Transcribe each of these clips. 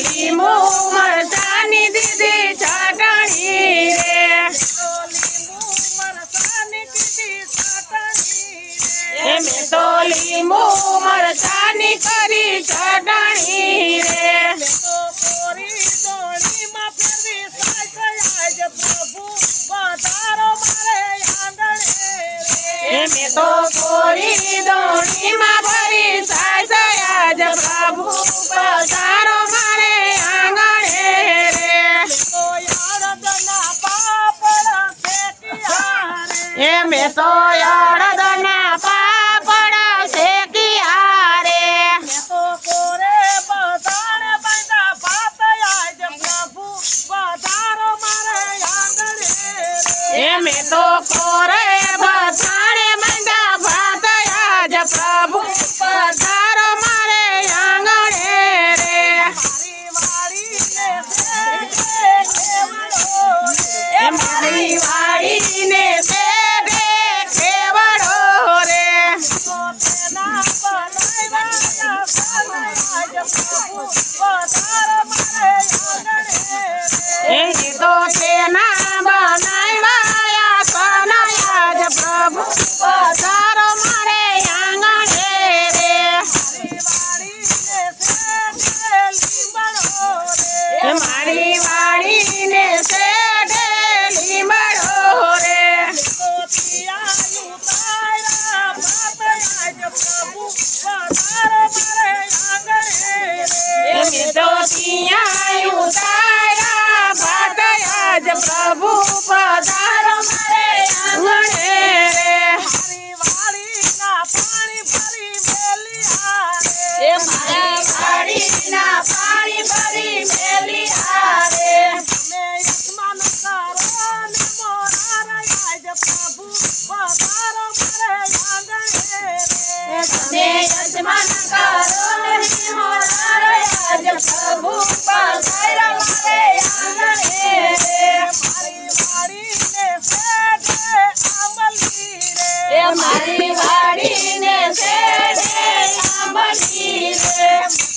ડોલી મો મરસાની દીધી ચાટણી રે. મેં તો લીંબુ મરસાની કરી ચટણી રે. મેં તો કોરી દોણીમાં ભરી સોય હળદના પાપડ શેકિયા રે તો કોરે બતાડ બૈદા પાત આજ પ્રભુ બતારો મારે આંગણે રે મે તો વાળી વાળીને સે મારી વાડીને શેડે આંબલી રે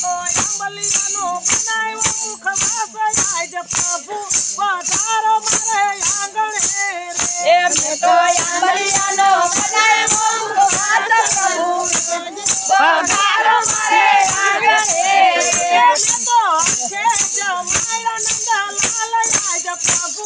આંબલીનો બનાવ્યો ખવાસ આજ પ્રભુ. વધારો મારે આંગણે રે. એ તો આંબલીનો બનાવ્યો ખવાસ પ્રભુ. વધારો મારે આંગણે રે. તો છે જમાયા નંદલાલ આજ પ્રભુ.